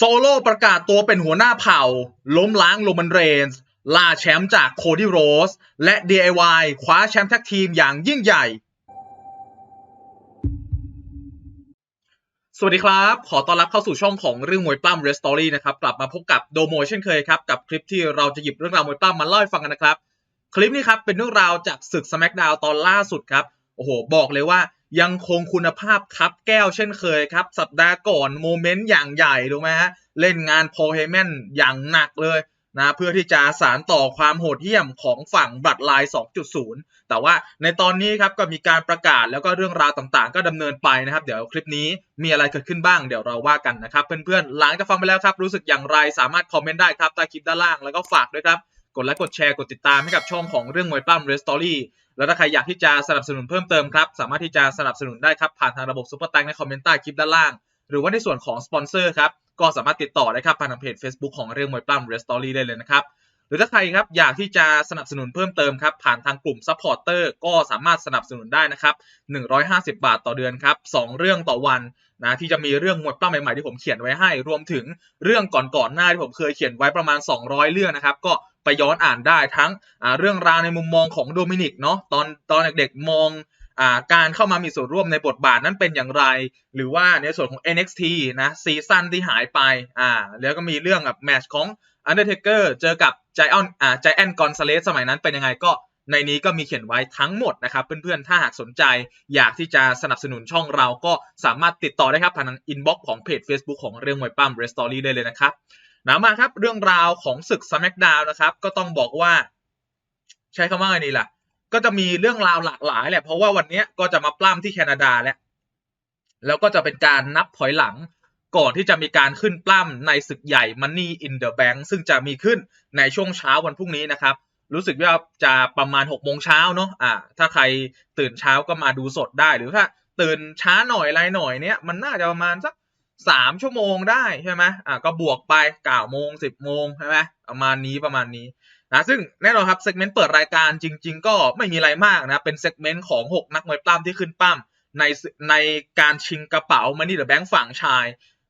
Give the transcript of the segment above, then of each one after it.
โซโล่ประกาศตัวเป็นหัวหน้าเผ่า ล้มล้างโรมันเรนส์ล่าแชมป์จากโคดี้โรส และ DIY คว้าแชมป์แท็กทีมอย่างยิ่งใหญ่ สวัสดีครับ ขอต้อนรับเข้าสู่ช่องของเรื่องมวยปล้ำ r e s t o r y นะครับ กลับมาพบกับโดโมเช่นเคยครับ กับคลิปที่เราจะหยิบเรื่องราวมวยปล้ำมาเล่าให้ฟังกันนะครับ คลิปนี้ครับเป็นเรื่องราวจากศึก SmackDown ตอนล่าสุดครับ โอ้โห บอกเลยว่า ยังคงคุณภาพครับแก้วเช่นเคยครับ สัปดาห์ก่อนโมเมนต์อย่างใหญ่ถูกไหมฮะเล่นงานพอเฮแมนอย่างหนักเลยนะเพื่อที่จะสารต่อความโหดเหี้ยมของฝั่งบัตรไลน์2.0 แต่ว่าในตอนนี้ครับก็มีการประกาศแล้วก็เรื่องราวต่างๆ ก็ดำเนินไปนะครับ เดี๋ยวคลิปนี้มีอะไรเกิดขึ้นบ้างเดี๋ยวเราว่ากันนะครับ เพื่อนๆ หลังจากฟังไปแล้วครับ รู้สึกอย่างไรสามารถคอมเมนต์ได้ครับใต้คลิปด้านล่างแล้วก็ฝากด้วยครับ กดไลค์กดแชร์กดติดตามให้กับช่องของเรื่องมวยปล้ำเรสตอรี่แล้วถ้าใครอยากที่จะสนับสนุนเพิ่มเติมครับ สามารถที่จะสนับสนุนได้ครับ ผ่านทางระบบซุปเปอร์แตงในคอมเมนต์ใต้คลิปด้านล่าง หรือว่าในส่วนของสปอนเซอร์ครับ ก็สามารถติดต่อได้ครับผ่านทางเพจ Facebook ของเรื่องมวยปล้ำเรสตอรี่ได้เลยนะครับ หรือถ้าใครครับอยากที่จะสนับสนุนเพิ่มเติมครับ ผ่านทางกลุ่มซัพพอร์เตอร์ก็สามารถสนับสนุนได้นะครับ 150 บาทต่อเดือนครับ2เรื่องต่อวันนะที่จะมีเรื่องมวยปล้ำใหม่ๆที่ผมเขียนไว้ให้ รวมถึงเรื่องก่อนๆหน้าที่ผมเคยเขียนไว้ประมาณ 200 เรื่องนะครับก็ ไปย้อนอ่านได้ทั้งเรื่องราวในมุมมองของโดมินิกเนาะตอนตอนเด็กๆมองอการเข้ามามีส่วนร่วมในบทบาทนั้นเป็นอย่างไร หรือว่าในส่วนของ NXT นะซีซั่นที่หายไปอ่าแล้วก็มีเรื่องแบบแมตช์ของ Undertaker เจอกับ Giant อ่า Giant Gonzalez สมัยนั้นเป็นยังไงก็ในนี้ก็มีเขียนไว้ทั้งหมดนะครับ เพื่อนๆ ถ้าหากสนใจอยากที่จะสนับสนุนช่องเราก็สามารถติดต่อได้ครับผ่านอินบ็อกซ์ของเพจ Facebook ของเรื่องมวยปั้ม r e s t o r y ได้เลยนะครับ นะมาครับเรื่องราวของศึก SmackDown นะครับ ก็ต้องบอกว่า ใช้คำว่าไงดีล่ะ ก็จะมีเรื่องราวหลากหลายแหละ เพราะว่าวันนี้ก็จะมาปล้ำที่แคนาดาแล้วแล้วก็จะเป็นการนับถอยหลังก่อนที่จะมีการขึ้นปล้ำในศึกใหญ่ Money in the Bank ซึ่งจะมีขึ้นในช่วงเช้าวันพรุ่งนี้นะครับ รู้สึกว่าจะประมาณ6โมงเช้าเนาะอ่า ถ้าใครตื่นเช้าก็มาดูสดได้ หรือถ้าตื่นช้าหน่อยไรหน่อยเนี้ยมันน่าจะประมาณสัก สามชั่วโมงได้ใช่ไหมอ่าก็บวกไปเก้าโมงสิบโมงใช่ไหมประมาณนี้ประมาณนี้นะซึ่งแน่นอนครับเซกเมนต์เปิดรายการจริง ๆ ก็ไม่มีอะไรมากนะ เป็นเซกเมนต์ของ 6 นักมวยปล้ำที่ขึ้นปั้มในในการชิงกระเป๋ามันนี่เดอะแบงค์ฝั่งชาย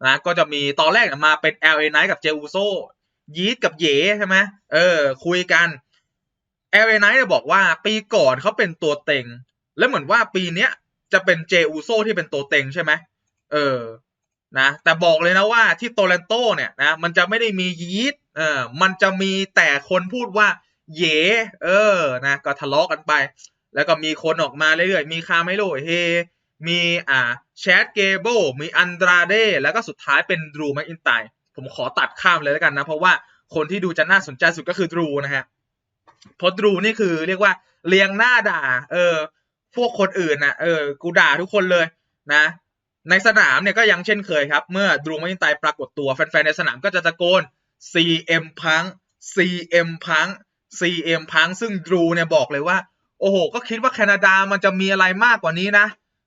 นะก็จะมีตอนแรกมาเป็น LA Knight กับเจอูโซยีดกับเยใช่ไหมเออ คุยกัน LA Knight บอกว่าปีก่อนเขาเป็นตัวเต็ง แล้วเหมือนว่าปีเนี้ยจะเป็นเจอูโซที่เป็นตัวเต็งใช่ไหมเออ นะแต่บอกเลยนะว่าที่โตเลนโตเนี่ยนะมันจะไม่ได้มียีดเออมันจะมีแต่คนพูดว่าเยเออนะก็ทะเลาะกันไป แล้วก็มีคนออกมาเรื่อยๆมีคาไมโลเฮมีอ่าแชดเกเบิลมีอันดราเดแล้วก็สุดท้ายเป็นดรูแมคอินไตผมขอตัดข้ามเลยแล้วกันนะ เพราะว่าคนที่ดูจะน่าสนใจสุดก็คือดรูนะฮะเพราะดรูนี่คือเรียกว่าเลียงหน้าด่า เออ พวกคนอื่นนะเออ กูด่าทุกคนเลยนะ ในสนามเนี่ยก็ยังเช่นเคยครับ เมื่อดรูมคอินไตปรากฏตัวแฟนๆในสนามก็จะตะโกน CM พัง CM พัง CM พังซึ่งดรูเนี่ยบอกเลยว่า โอ้โห ก็คิดว่าแคนาดามันจะมีอะไรมากกว่านี้นะ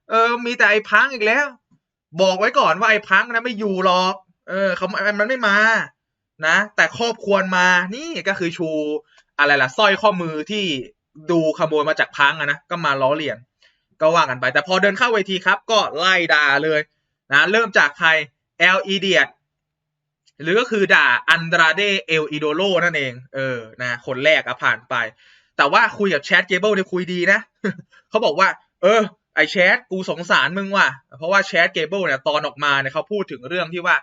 เออ มีแต่ไอ้พังอีกแล้ว บอกไว้ก่อนว่าไอ้พังนะไม่อยู่หรอก เออเขามันไม่มานะ แต่ครอบควรมานี่ก็คือชูอะไรล่ะสร้อยข้อมือที่ดูขโมยมาจากพังอะนะก็มาล้อเลียน ก็ว่ากันไป แต่พอเดินเข้าเวทีครับ ก็ไล่ด่าเลยนะเริ่มจากใคร L E D หรือก็คือด่าอันดราเดเอลอิโดโลนั่นเอง เออนะคนแรกอะผ่านไป แต่ว่าคุยกับแชทเกเบิลเนี่ยคุยดีนะเขาบอกว่า เออ ไอแชทกูสงสารมึงว่ะ เพราะว่าแชทเกเบิลเนี่ยตอนออกมาเนี่ยเขาพูดถึงเรื่องที่ว่า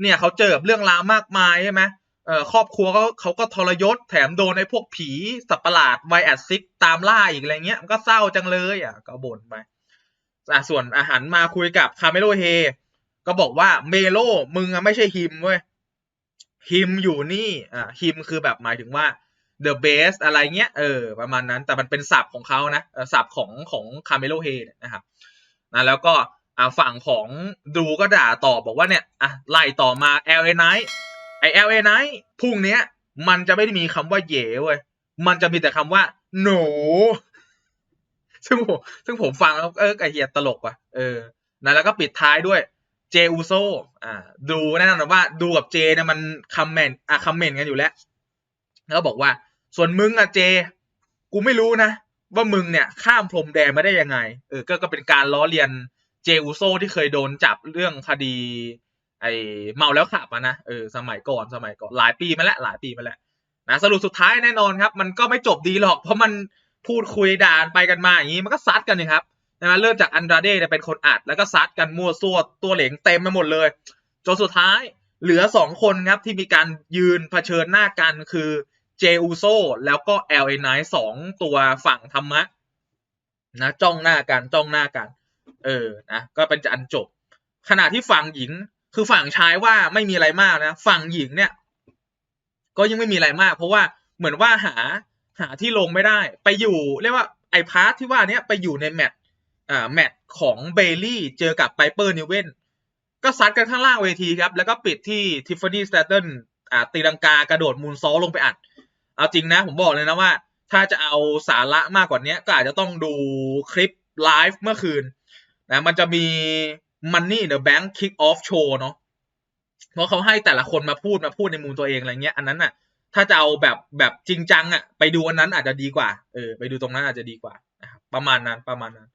เนี่ยเขาเจอเรื่องราวมากมายใช่ไหม เอ่อครอบครัวเขาเขาก็ทรยศแถมโดนไอ้พวกผีสัตว์ประหลาดไวแอดซิกตามล่าอีกอะไรเงี้ยมันก็เศร้าจังเลยอะก็บ่นไปอะส่วนอาหารมาคุยกับคาเมโลเฮก็บอกว่าเมโลมึงอะไม่ใช่ฮิมเว้ยฮิมอยู่นี่อ่าฮิมคือแบบหมายถึงว่า the best อะไรเงี้ยเออประมาณนั้นแต่มันเป็นศัพท์ของเขานะศัพท์ของของคาเมโลเฮนะครับนะแล้วก็อ่าฝั่งของดูก็ด่าต่อบอกว่าเนี่ยอะไล่ต่อมา LA Knight ไอ LA Knight พรุ่งเนี้ยมันจะไม่ได้มีคำว่าเย่เว้ยมันจะมีแต่คำว่า no ซึ่งผมซึ่งผมฟังแล้วเออไอเฮียตลกว่ะเออนะแล้วก็ปิดท้ายด้วยเจอูโซอ่า ดูแน่นอนว่าดูกับเจเนี่ยมันคอมเมนต์อะคอมเมนต์กันอยู่แล้วแล้วบอกว่า ส่วนมึงอะเจ กูไม่รู้นะ ว่ามึงเนี่ย ข้ามพรมแดนมาได้ยังไง เออ ก็ก็เป็นการล้อเลียนเจอูโซที่เคยโดนจับเรื่องคดี ไอเมาแล้วขับนะเออสมัยก่อนสมัยก่อนหลายปีมาแล้วหลายปีมาแล้วนะสรุปสุดท้ายแน่นอนครับ มันก็ไม่จบดีหรอก เพราะมันพูดคุยด่านไปกันมาอย่างนี้มันก็ซัดกันนี่ครับนะเริ่มจากอันดราเดเป็นคนอัดแล้วก็ซัดกันมั่วซั่วตัวเหลงเต็มไปหมดเลยจนสุดท้ายเหลือสองคนครับที่มีการยืนเผชิญหน้ากันคือเจอูโซแล้วก็เอลเอไนสองตัวฝั่งธรรมะนะจ้องหน้ากันจ้องหน้ากัน เออนะก็เป็นอันจบ ขณะที่ฝั่งหญิง คือฝั่งชายว่าไม่มีอะไรมากนะ ฝั่งหญิงเนี่ย ก็ยังไม่มีอะไรมาก เพราะว่าเหมือนว่าหาหาที่ลงไม่ได้ ไปอยู่เรียกว่าไอพาร์ทที่ว่าเนี้ยไปอยู่ในแมตช์อ่าแมตช์ของเบลลี่เจอกับไ i เปอร์นิเวนก็ซัดกันข้างล่างเวทีครับ แล้วก็ปิดที่ทิฟฟานี่สเตตันอ่าตีลังกากระโดดมูนซอลลงไปอัด เอาจริงนะ ผมบอกเลยนะว่า ถ้าจะเอาสาระมากกว่านี้ก็อาจจะต้องดูคลิปไลฟ์เมื่อคืนนะมันจะมี Money in the Bank Kick Off Show เนาะเพราะเขาให้แต่ละคนมาพูดมาพูดในมุมตัวเองอะไรเงี้ยอันนั้นน่ะถ้าจะเอาแบบแบบจริงจังอะไปดูอันนั้นอาจจะดีกว่าเออไปดูตรงนั้นอาจจะดีกว่าประมาณนั้นประมาณนั้น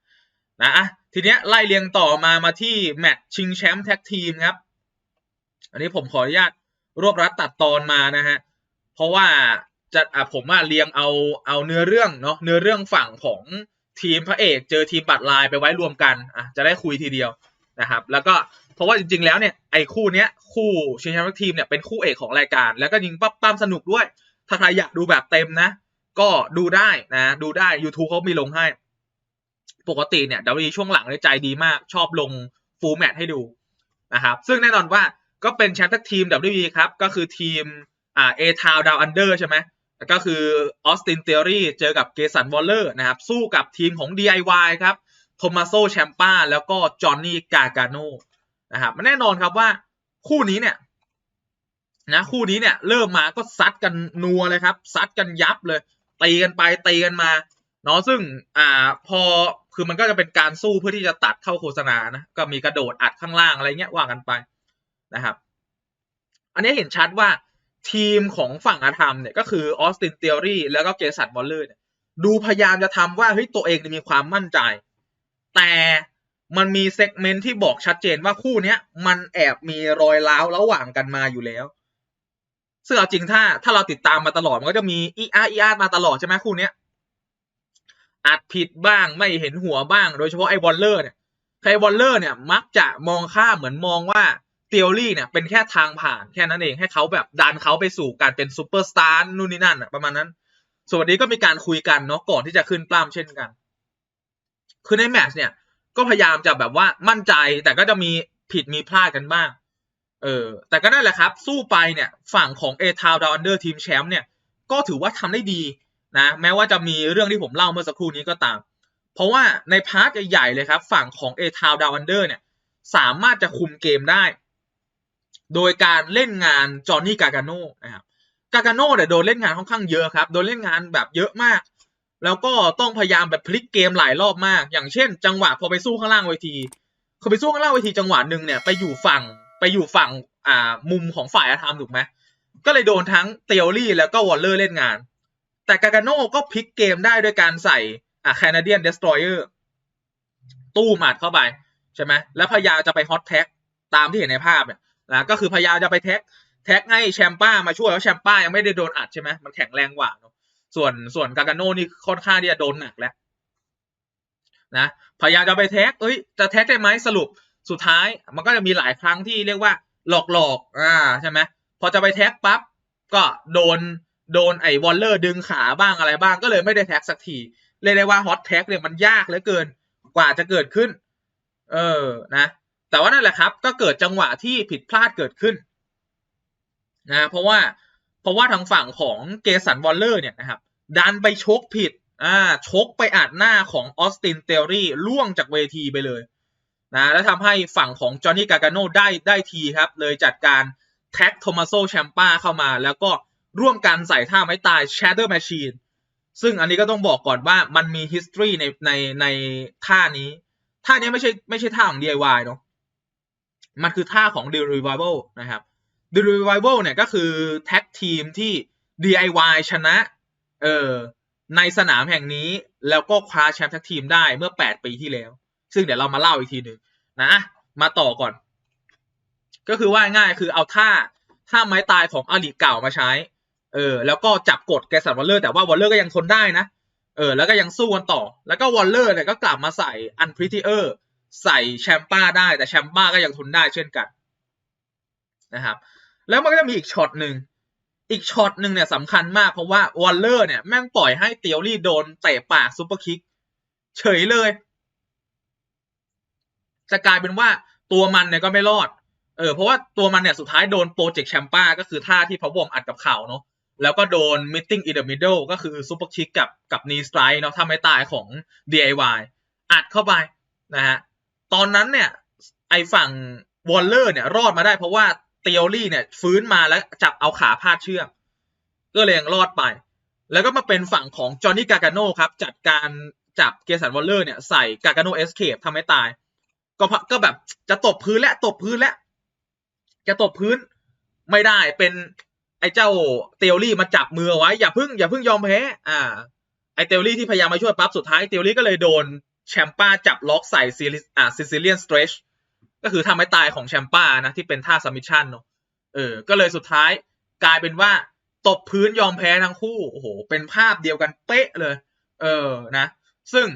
นะอะทีเนี้ยไล่เรียงต่อมามาที่แมตช์ชิงแชมป์แท็กทีมครับ อันนี้ผมขออนุญาตรวบรัดตัดตอนมานะฮะเพราะว่าจะอะผมว่าเรียงเอาเอาเนื้อเรื่องเนาะเนื้อเรื่องฝั่งของทีมพระเอก เจอทีมปัดลายไปไว้รวมกันอะจะได้คุยทีเดียว นะครับ แล้วก็เพราะว่าจริง ๆ แล้วเนี่ยไอ้คู่เนี้ยคู่ชิงแชมป์ทีมเนี่ยเป็นคู่เอกของรายการ แล้วก็ยิงปั๊บปั๊มสนุกด้วย ถ้าใครอยากดูแบบเต็มนะ ก็ดูได้นะ ดูได้ YouTube เขามีลงให้ ปกติเนี่ยดาวีช่วงหลังเลยใจดีมาก ชอบลงฟูลแมตให้ดูนะครับ ซึ่งแน่นอนว่าก็เป็นแชมป์ท็กทีม WWE ครับ ก็คือทีมอ่าเอทาวดาวอันเดอร์ใช่ไหมก็คือออสตินเทอรี่เจอกับเกสันวอลเลอร์นะครับ สู้กับทีมของ DIY ครับ โทมัสโซแชมปาแล้วก็จอห์นนี่กาการโนนะครับมันแน่นอนครับว่าคู่นี้เนี่ยนะคู่นี้เนี่ยเริ่มมาก็ซัดกันนัวเลยครับซัดกันยับเลยตีกันไปตีกันมาเนาะซึ่งอ่าพอคือมันก็จะเป็นการสู้เพื่อที่จะตัดเข้าโฆษณานะก็มีกระโดดอัดข้างล่างอะไรเงี้ยว่ากันไปนะครับ อันนี้เห็นชัดว่าทีมของฝั่งอาธรรมเนี่ยก็คือออสตินเทอรี่แล้วก็เกสันวอลเลอร์เนี่ยดูพยายามจะทำว่าเฮ้ยตัวเองมีความมั่นใจ แต่มันมีเซกเมนต์ที่บอกชัดเจนว่าคู่เนี้ยมันแอบมีรอยร้าวระหว่างกันมาอยู่แล้ว ซึ่งเอาจริงถ้าถ้าเราติดตามมาตลอดมันก็จะมีอีอาร์อีอาร์มาตลอดใช่ไหมคู่เนี้ยอัดผิดบ้างไม่เห็นหัวบ้าง โดยเฉพาะไอ้วอลเลอร์เนี่ยไอ้วอลเลอร์เนี่ยมักจะมองข้ามเหมือนมองว่าเทอรี่เนี่ยเป็นแค่ทางผ่านแค่นั้นเองให้เขาแบบดันเขาไปสู่การเป็นซูเปอร์สตาร์นู่นนี่นั่นประมาณนั้นส่วนวันนี้ก็มีการคุยกันเนาะก่อนที่จะขึ้นปล้ำเช่นกัน คือในแมตช์เนี่ย ก็พยายามจะแบบว่ามั่นใจแต่ก็จะมีผิดมีพลาดกันบ้าง เออ แต่ก็นั่นแหละครับ สู้ไปเนี่ยฝั่งของเอทาวดาวอันเดอร์ทีมแชมป์เนี่ย ก็ถือว่าทำได้ดีนะ แม้ว่าจะมีเรื่องที่ผมเล่าเมื่อสักครู่นี้ก็ตาม เพราะว่าในพาร์ทใหญ่ๆเลยครับ ฝั่งของเอทาวดาวอันเดอร์เนี่ย สามารถจะคุมเกมได้ โดยการเล่นงานจอห์นนี่กาการโนนะครับกาการโนเนี่ยโดนเล่นงานค่อนข้างเยอะครับ โดนเล่นงานแบบเยอะมาก แล้วก็ต้องพยายามแบบพลิกเกมหลายรอบมาก อย่างเช่น จังหวะพอไปสู้ข้างล่างเวทีเขาไปสู้ข้างล่างเวทีจังหวะหนึ่งเนี่ยไปอยู่ฝั่งไปอยู่ฝั่งอ่ามุมของฝ่ายอาธรรมถูกไหมก็เลยโดนทั้งเทอรี่แล้วก็วอลเลอร์เล่นงาน แต่กาการโน่ก็พลิกเกมได้ด้วยการใส่อ่าแคนาเดียนเดสตรอยเออร์ตู้หมัดเข้าไปใช่ไหมแล้วพยายามจะไปฮอตแท็กตามที่เห็นในภาพเนี่ยนะก็คือพยายามจะไปแท็กแท็กให้แชมป้ามาช่วยแล้วแชมป้ายังไม่ได้โดนอัดใช่ไหมมันแข็งแรงกว่าเส่วนส่วนกาการโน่นี่ค่อนข้างที่จะโดนหนักแล้วนะพยายามจะไปแท็ก เอ้ย จะแท็กได้ไหมสรุปสุดท้าย มันก็จะมีหลายครั้งที่เรียกว่าหลอกหลอกอ่าใช่ไหมพอจะไปแท็กปั๊บก็โดนโดนไอ้วอลเลอร์ดึงขาบ้างอะไรบ้างก็เลยไม่ได้แท็กสักทีเรียกได้ว่าฮอตแท็กเนี่ยมันยากเหลือเกินกว่าจะเกิดขึ้น เออนะ แต่ว่านั่นแหละครับ ก็เกิดจังหวะที่ผิดพลาดเกิดขึ้น นะ เพราะว่า เพราะว่าทางฝั่งของเกสันวอลเลอร์เนี่ยนะครับดันไปชกผิดอ่าชกไปอัดหน้าของออสตินเทอรี่ล่วงจากเวทีไปเลยนะแล้วทำให้ฝั่งของจอห์นนี่กาการโนได้ได้ทีครับ เลยจัดการแท็กโทมัสโซแชมปาเข้ามา แล้วก็ร่วมกันใส่ท่าไม้ตาย Shadow Machine ซึ่งอันนี้ก็ต้องบอกก่อนว่ามันมี history ในในในท่านี้ ท่านี้ไม่ใช่ไม่ใช่ท่าของ DIY เนาะมันคือท่าของ The Revival นะครับ The Revival เนี่ยก็คือแท็กทีมที่ DIY ชนะเออในสนามแห่งนี้แล้วก็คว้าแชมป์แท็กทีมได้เมื่อ 8 ปีที่แล้ว ซึ่งเดี๋ยวเรามาเล่าอีกทีหนึ่งนะมาต่อก่อน ก็คือว่าง่ายคือเอาท่าท่าไม้ตายของอลีเก่ามาใช้ เออ แล้วก็จับกดแกสันวอลเลอร์แต่ว่าวอลเลอร์ก็ยังทนได้นะ เออ แล้วก็ยังสู้กันต่อ แล้วก็วอลเลอร์เนี่ยก็กลับมาใส่อันพริต i เออร์ใส่แชมป้าได้แต่แชมป้าก็ยังทนได้เช่นกันนะครับ แล้วมันก็จะมีอีกช็อตหนึ่งอีกช็อตหนึ่งเนี่ยสำคัญมากเพราะว่าวอลเลอร์เนี่ยแม่งปล่อยให้เตียวรี่โดนเตะปากซุปเปอร์คิก เฉยเลย จะกลายเป็นว่าตัวมันเนี่ยก็ไม่รอด เออเพราะว่าตัวมันเนี่ยสุดท้ายโดนโปรเจกต์แชมป้าก็คือท่าที่พะวอมอัดกับเข่าเนาะแล้วก็โดน meeting in the middle ก็คือซุปเปอร์คิกกับกับ knee strike เนาะทำให้ตายของ DIY อัดเข้าไปนะฮะตอนนั้นเนี่ยไอฝั่งวอลเลอร์เนี่ยรอดมาได้เพราะว่า เตียรี่เนี่ย ฟื้นมาแล้วจับเอาขาพาดเชือก ก็เลยยังรอดไป แล้วก็มาเป็นฝั่งของจอห์นนี่กาการโนครับ จัดการจับเกสันวอลเลอร์เนี่ยใส่กาการโนเอสเคปทำให้ตาย ก็ก็แบบจะตบพื้นและตบพื้นและ จะตบพื้นไม่ได้เป็นไอ้เจ้าเตียรี่มาจับมือไว้ อย่าพิ่งอย่าพิ่งยอมแพ้อ่าไอ้เตียรี่ที่พยายามมาช่วยปั๊บสุดท้ายเตียรี่ก็เลยโดนแชมป้าจับล็อกใส่ซิลิอ่าซิซิเลียนสเตรช ก็คือทำให้ตายของแชมป้านะที่เป็นท่าซัมมิชชั่นเนาะเออ ก็เลยสุดท้ายกลายเป็นว่าตบพื้นยอมแพ้ทั้งคู่โอ้โหเป็นภาพเดียวกันเป๊ะเลย เออนะ ซึ่ง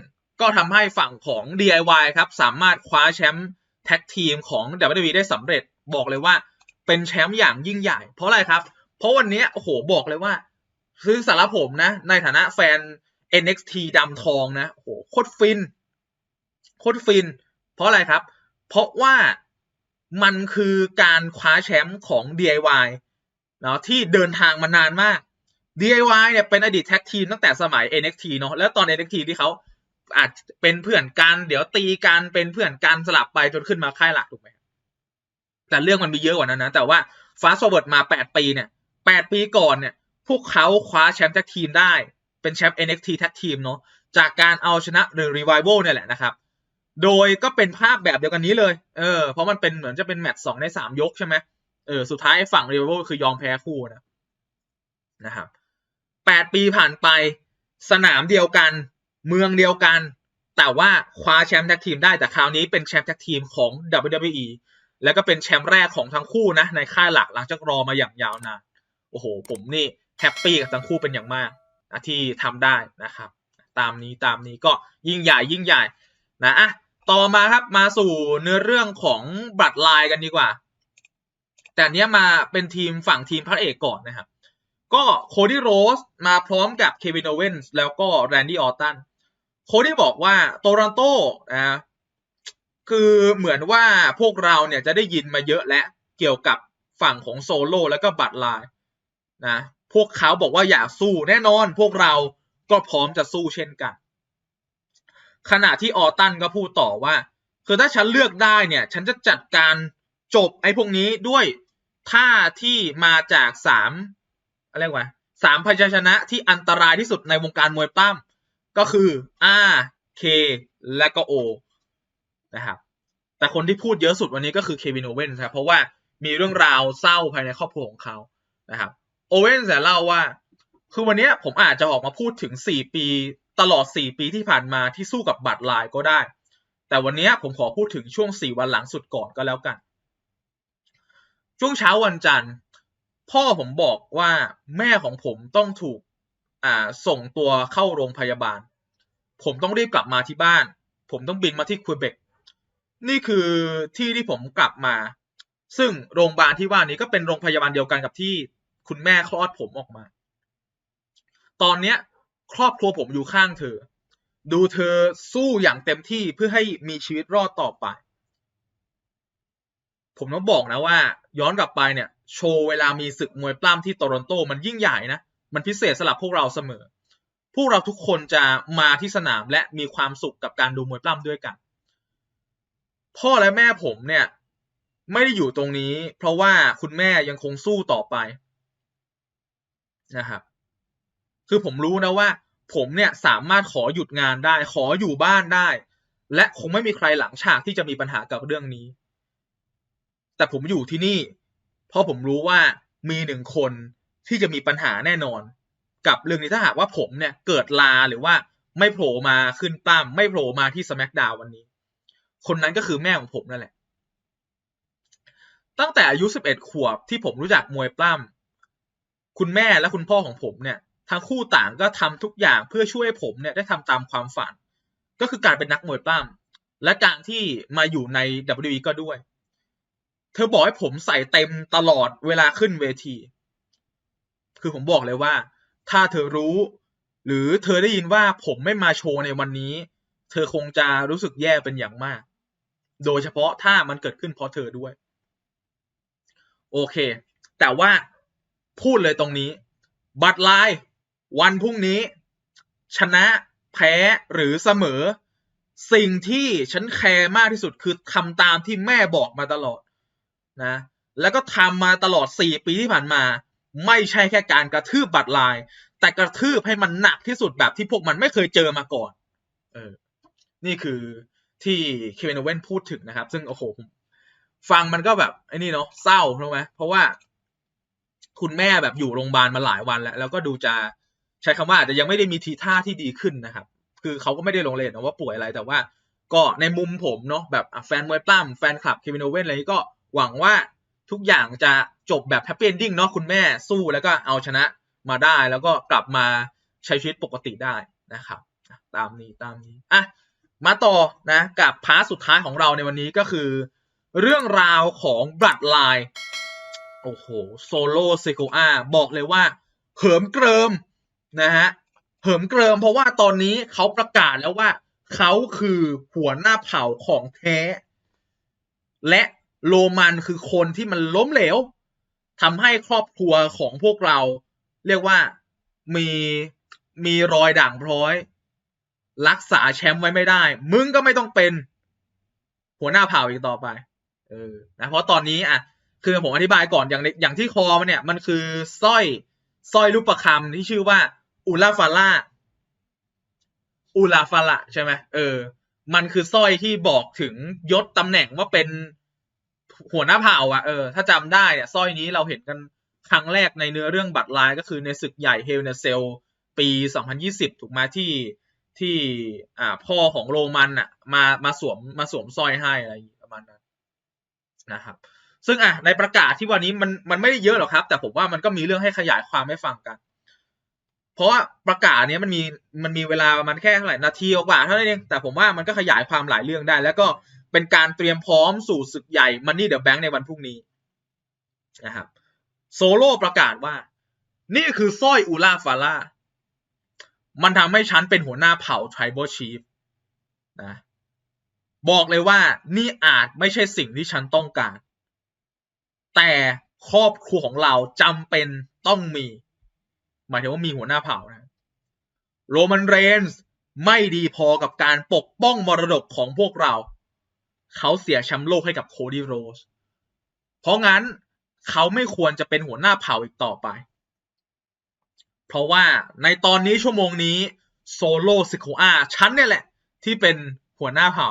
ก็ทำให้ฝั่งของ DIY ครับ สามารถคว้าแชมป์แท็กทีมของ WWE ได้สำเร็จบอกเลยว่าเป็นแชมป์อย่างยิ่งใหญ่ เพราะอะไรครับ เพราะวันนี้โอ้โหบอกเลยว่าคือสำหรับผมนะ ในฐานะแฟน NXT ดำทองนะโอ้โหโคตรฟินโคตรฟิน เพราะอะไรครับ เพราะว่ามันคือการคว้าแชมป์ของ DIY เนาะที่เดินทางมานานมาก DIY เนี่ยเป็นอดีตแท็กทีมตั้งแต่สมัย NXT เนาะแล้วตอน NXT ที่เขาอาจเป็นเพื่อนกัน เดี๋ยวตีกันเป็นเพื่อนกันสลับไปจนขึ้นมาค่ายหลักถูกไหมแต่เรื่องมันมีเยอะกว่านั้นนะ แต่ว่าฟาส t เวิร์ดมา 8 ปีเนี่ย 8 ปีก่อนเนี่ย พวกเขาคว้าแชมป์แท็กทีมได้ เป็นแชมป์ NXT แท็กทีมเนาะจากการเอาชนะ The Revival เนี่ยแหละนะครับ โดยก็เป็นภาพแบบเดียวกันนี้เลย เออ เพราะมันเป็นเหมือนจะเป็นแมตช์สองในสามยกใช่ไหมเออ สุดท้ายฝั่ง Revival คือยอมแพ้คู่นะ นะครับแปดปีผ่านไป สนามเดียวกัน เมืองเดียวกัน แต่ว่าคว้าแชมป์แท็กทีมได้ แต่คราวนี้เป็นแชมป์แท็กทีมของ WWE แล้วก็เป็นแชมป์แรกของทั้งคู่นะ ในค่ายหลักหลังจากรอมาอย่างยาวนาน โอ้โห ผมนี่แฮปปี้กับทั้งคู่เป็นอย่างมากที่ทำได้นะครับ ตามนี้ตามนี้ก็ยิ่งใหญ่ยิ่งใหญ่นะอะ ต่อมาครับมาสู่เนื้อเรื่องของบัตรลายกันดีกว่า แต่เนี้ยมาเป็นทีมฝั่งทีมพระเอกก่อนนะครับ ก็โคดี้โรสมาพร้อมกับเควินโอเวนส์แล้วก็แรนดี้ออตตันโคดี้บอกว่าโตรอนโตนะคือเหมือนว่าพวกเราเนี่ยจะได้ยินมาเยอะและเกี่ยวกับฝั่งของโซโล่แล้วก็บัตรลายนะพวกเขาบอกว่าอยากสู้แน่นอนพวกเราก็พร้อมจะสู้เช่นกัน ขณะที่ออตันก็พูดต่อว่า คือถ้าฉันเลือกได้เนี่ย ฉันจะจัดการจบไอ้พวกนี้ด้วยท่าที่มาจากสามอะไรวะสามพยัญชนะที่อันตรายที่สุดในวงการมวยปล้ำก็คือ R K และก็ O นะครับ แต่คนที่พูดเยอะสุดวันนี้ก็คือเควินโอเวนส์ครับเพราะว่ามีเรื่องราวเศร้าภายในครอบครัวของเขานะครับ โอเวนส์เล่าว่า คือวันนี้ผมอาจจะออกมาพูดถึง 4 ปี ตลอด 4 ปีที่ผ่านมาที่สู้กับบัตรลายก็ได้ แต่วันนี้ผมขอพูดถึงช่วง 4 วันหลังสุดก่อนก็แล้วกัน ช่วงเช้าวันจันทร์ พ่อผมบอกว่าแม่ของผมต้องถูกส่งตัวเข้าโรงพยาบาล ผมต้องรีบกลับมาที่บ้าน ผมต้องบินมาที่ควิเบก นี่คือที่ที่ผมกลับมา ซึ่งโรงพยาบาลที่ว่านี้ก็เป็นโรงพยาบาลเดียวกันกับที่คุณแม่คลอดผมออกมา ตอนเนี้ย ครอบครัวผมอยู่ข้างเธอ ดูเธอสู้อย่างเต็มที่เพื่อให้มีชีวิตรอดต่อไป ผมต้องบอกนะว่า ย้อนกลับไปเนี่ย โชว์เวลามีศึกมวยปล้ำที่โตรอนโตมันยิ่งใหญ่นะ มันพิเศษสำหรับพวกเราเสมอ พวกเราทุกคนจะมาที่สนามและมีความสุขกับการดูมวยปล้ำด้วยกัน พ่อและแม่ผมเนี่ยไม่ได้อยู่ตรงนี้ เพราะว่าคุณแม่ยังคงสู้ต่อไปนะครับ คือผมรู้นะว่า ผมเนี่ยสามารถขอหยุดงานได้ ขออยู่บ้านได้ และคงไม่มีใครหลังฉากที่จะมีปัญหากับเรื่องนี้ แต่ผมอยู่ที่นี่ เพราะผมรู้ว่ามีหนึ่งคนที่จะมีปัญหาแน่นอน กับเรื่องนี้ถ้าหากว่าผมเนี่ยเกิดลาหรือว่าไม่โผล่มาขึ้นตั้มไม่โผล่มาที่สแมกดาววันนี้ คนนั้นก็คือแม่ของผมนั่นแหละ ตั้งแต่อายุ11ขวบที่ผมรู้จักมวยปล้ำคุณแม่และคุณพ่อของผมเนี่ย ทั้งคู่ต่างก็ทำทุกอย่างเพื่อช่วยผมเนี่ยได้ทำตามความฝัน ก็คือการเป็นนักมวยปล้ำและการที่มาอยู่ใน WWE ก็ด้วย เธอบอกให้ผมใส่เต็มตลอดเวลาขึ้นเวที คือผมบอกเลยว่า ถ้าเธอรู้ หรือเธอได้ยินว่าผมไม่มาโชว์ในวันนี้ เธอคงจะรู้สึกแย่เป็นอย่างมาก โดยเฉพาะถ้ามันเกิดขึ้นเพราะเธอด้วย โอเค แต่ว่าพูดเลยตรงนี้ บัตรลาย วันพรุ่งนี้ ชนะแพ้หรือเสมอ สิ่งที่ฉันแคร์มากที่สุดคือทำตามที่แม่บอกมาตลอดนะ แล้วก็ทำมาตลอด 4 ปีที่ผ่านมา ไม่ใช่แค่การกระทืบบัตรลาย แต่กระทืบให้มันหนักที่สุดแบบที่พวกมันไม่เคยเจอมาก่อน เออ นี่คือที่เควินอเวนพูดถึงนะครับ ซึ่งโอ้โหฟังมันก็แบบไอ้นี่เนาะเศร้าถูกไหมเพราะว่า คุณแม่แบบอยู่โรงพยาบาลมาหลายวันแล้ว แล้วก็ดูจะ ใช้คำว่าอาจจะยังไม่ได้มีทีท่าที่ดีขึ้นนะครับ คือเขาก็ไม่ได้ลงเลยนะว่าป่วยอะไรแต่ว่าก็ในมุมผมเนาะแบบแฟนมวยปล้ำแฟนคลับเควินโอเว่นอะไรนี้ก็หวังว่าทุกอย่างจะจบแบบแฮปปี้เอนดิ้งเนาะคุณแม่สู้แล้วก็เอาชนะมาได้แล้วก็กลับมาใช้ชีวิตปกติได้นะครับ ตามนี้ตามนี้อะมาต่อนะกับพาร์ทสุดท้ายของเราในวันนี้ก็คือ เรื่องราวของบัตรลายโอ้โหโซโล่เซโกอาบอกเลยว่าเหิมเกริม นะฮะเหิมเกริมเพราะว่าตอนนี้เขาประกาศแล้วว่าเขาคือหัวหน้าเผ่าของแท้ และโรมันคือคนที่มันล้มเหลวทำให้ครอบครัวของพวกเรา เรียกว่ามีมีรอยด่างพร้อย รักษาแชมป์ไว้ไม่ได้ มึงก็ไม่ต้องเป็น หัวหน้าเผ่าอีกต่อไป เออนะเพราะตอนนี้อะ คือผมอธิบายก่อนอย่างอย่างที่คอมันเนี่ย มันคือสร้อยสร้อยรูปประคำที่ชื่อว่า อูลาฟาล่าอูลาฟาล่าใช่ไหมเออ มันคือสร้อยที่บอกถึงยศตำแหน่งว่าเป็นหัวหน้าเผ่าอะเออถ้าจำได้เนี่ยสร้อยนี้เราเห็นกันครั้งแรกในเนื้อเรื่องบัตรลายก็คือในศึกใหญ่เฮลเนเซลปี 2020 ถูกมาที่ที่อ่าพ่อของโรมันอะมามาสวมมาสวมสร้อยให้อะไรประมาณนั้นนะครับ ซึ่งอะในประกาศที่วันนี้มันมันไม่ได้เยอะหรอกครับ แต่ผมว่ามันก็มีเรื่องให้ขยายความให้ฟังกัน เพราะว่าประกาศเนี้ยมันมีมันมีเวลาประมาณแค่เท่าไหร่นาทีกว่าเท่านั้นเองแต่ผมว่ามันก็ขยายความหลายเรื่องได้ แล้วก็เป็นการเตรียมพร้อมสู่ศึกใหญ่มันนี่เดอะแบงค์ในวันพรุ่งนี้นะครับโซโล่ประกาศว่า นี่คือสร้อยอูลาฟาล่ามันทำให้ฉันเป็นหัวหน้าเผ่า Tribal Chief นะบอกเลยว่านี่อาจไม่ใช่สิ่งที่ฉันต้องการ แต่ครอบครัวของเราจำเป็นต้องมี หมายถึงว่ามีหัวหน้าเผ่านะโรมันเรนส์ไม่ดีพอกับการปกป้องมรดกของพวกเรา เขาเสียแชมป์โลกให้กับโคดี้โรส เพราะงั้นเขาไม่ควรจะเป็นหัวหน้าเผ่าอีกต่อไป เพราะว่าในตอนนี้ชั่วโมงนี้โซโลซิโคอาฉันเนี่ยแหละ ที่เป็นหัวหน้าเผ่า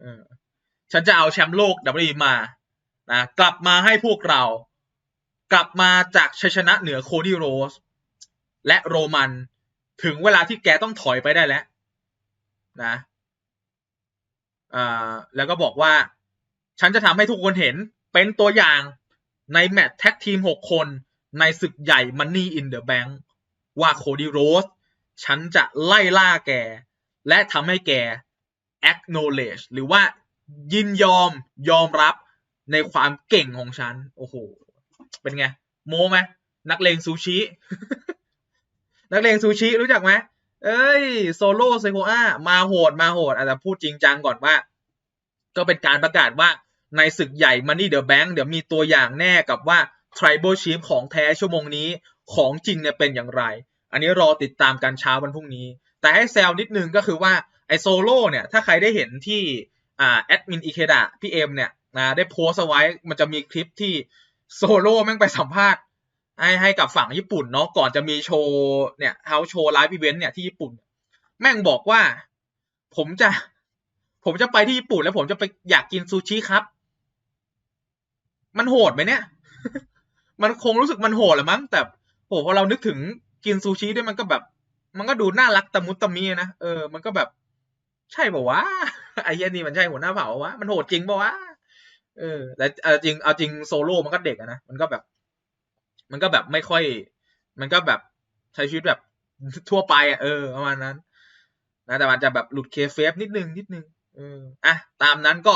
เออฉันจะเอาแชมป์โลกดับเบิลมานะกลับมาให้พวกเรา กลับมาจากชัยชนะเหนือโคดี้โรส และโรมันถึงเวลาที่แกต้องถอยไปได้แล้วนะแล้วก็บอกว่า ฉันจะทำให้ทุกคนเห็นเป็นตัวอย่างในแมตช์แท็กทีมหกคนในศึกใหญ่ Money in the Bank ว่าโคดี้โรสฉันจะไล่ล่าแก และทำให้แก acknowledge หรือว่ายินยอมยอมรับในความเก่งของฉัน โอ้โห เป็นไง โมไหมนักเลงซูชิ นักเลงซูชิรู้จักไหมเอ้ยโซโล่เซโกอามาโหดมาโหดอาจจะพูดจริงจังก่อนว่า ก็เป็นการประกาศว่าในศึกใหญ่ Money the Bank เดี๋ยวมีตัวอย่างแน่กับว่า Tribal Chief ของแท้ชั่วโมงนี้ของจริงเนี่ยเป็นอย่างไร อันนี้รอติดตามกันเช้าวันพรุ่งนี้ แต่ให้แซวนิดนึงก็คือว่าไอโซโล่เนี่ย ถ้าใครได้เห็นที่อ่าแอดมินอีเคดะพี่เอ็มเนี่ยนะได้โพสเอาไว้มันจะมีคลิปที่โซโล่แม่งไปสัมภาษณ์ ให้ให้กับฝั่งญี่ปุ่นเนาะก่อนจะมีโชว์เนี่ยเฮาโชว์ไลฟ์อีเวนต์เนี่ยที่ญี่ปุ่น แม่งบอกว่า ผมจะ ผมจะไปที่ญี่ปุ่นแล้วผมจะไปอยากกินซูชิครับ มันโหดไหมเนี่ย มันคงรู้สึกมันโหดแหละมั้งแต่โหพอเรานึกถึงกินซูชิด้วยมันก็แบบ มันก็ดูน่ารักตะมุตะมีนะเออมันก็แบบ ใช่ป่าวะไอ้เหี้ยนี่มันใช่หัวหน้าเผ่าวะมันโหดจริงป่าวะเออแต่เอาจริงเอาจริงโซโล่มันก็เด็กนะมันก็แบบ มันก็แบบไม่ค่อย มันก็แบบใช้ชีวิตแบบทั่วไปอะเออประมาณนั้นนะแต่มันจะแบบหลุดเคเฟฟนิดนึงนิดนึงเอออะตามนั้นก็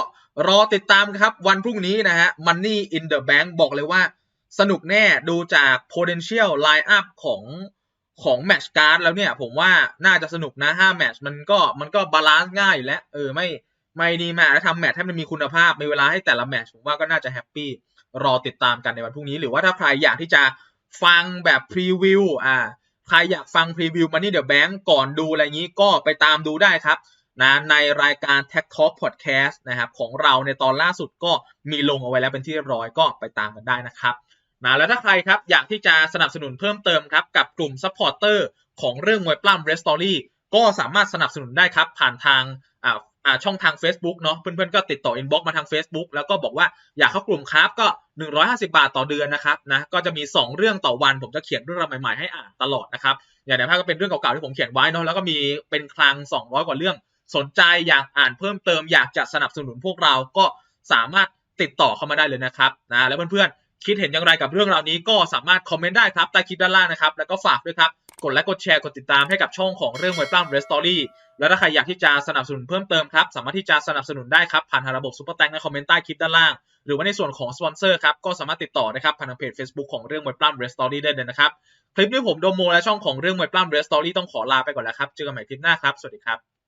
รอติดตามครับวันพรุ่งนี้นะฮะ Money in the Bank บอกเลยว่าสนุกแน่ดูจาก potential line up ของของแมตช์การ์ดแล้วเนี่ย ผมว่าน่าจะสนุกนะ5แมตช์มันก็มันก็บาลานซ์ง่ายอยู่แล้ว เออไม่ไม่ดีมากแล้วทำแมตช์ให้มันมีคุณภาพมีเวลาให้แต่ละแมตช์ผมว่าก็น่าจะแฮปปี้ รอติดตามกันในวันพรุ่งนี้ หรือว่าถ้าใครอยากที่จะฟังแบบพรีวิวอ่าใครอยากฟังพรีวิวมันนี่เดี๋ยวแบงก์ก่อนดูอะไรอย่างนี้ก็ไปตามดูได้ครับนะในรายการ Tech Talk Podcast นะครับของเราในตอนล่าสุดก็มีลงเอาไว้แล้วเป็นที่เรียบร้อยก็ไปตามกันได้นะครับนะแล้วถ้าใครครับอยากที่จะสนับสนุนเพิ่มเติมครับกับกลุ่มซัพพอร์เตอร์ของเรื่องมวยปล้ำ r e s t o r y ก็สามารถสนับสนุนได้ครับผ่านทาง อ่าช่องทาง Facebook เนาะเพื่อนๆก็ติดต่อ inbox มาทาง Facebook แล้วก็บอกว่าอยากเข้ากลุ่มครับก็ 150 บาทต่อเดือนนะครับนะก็จะมี 2 เรื่องต่อวัน ผมจะเขียนเรื่องราวใหม่ๆให้อ่านตลอดนะครับอย่างในภาพก็เป็นเรื่องเก่าๆที่ผมเขียนไว้เนาะแล้วก็มีเป็นคลัง 200 กว่าเรื่อง สนใจอยากอ่านเพิ่มเติมอยากจะสนับสนุนพวกเราก็สามารถติดต่อเข้ามาได้เลยนะครับนะแล้วเพื่อนๆ คิดเห็นอย่างไรกับเรื่องราวนี้ก็สามารถคอมเมนต์ได้ครับใต้คลิปด้านล่างนะครับ แล้วก็ฝากด้วยครับ กดไลค์กดแชร์กดติดตามให้กับช่องของเรื่องมวยปล้ำเรสตอรี่แล้วถ้าใครอยากที่จะสนับสนุนเพิ่มเติมครับ สามารถที่จะสนับสนุนได้ครับ ผ่านทางระบบซุปเปอร์แตงในคอมเมนต์ใต้คลิปด้านล่าง หรือว่าในส่วนของสปอนเซอร์ครับก็สามารถติดต่อนะครับผ่านทางเพจ Facebook ของเรื่องมวยปล้ำเรสตอรี่ได้เลยนะครับคลิปนี้ผมโดโมและช่องของเรื่องมวยปล้ำเรสตอรี่ต้องขอลาไปก่อนแล้วครับเจอกันใหม่คลิปหน้าครับสวัสดีครับ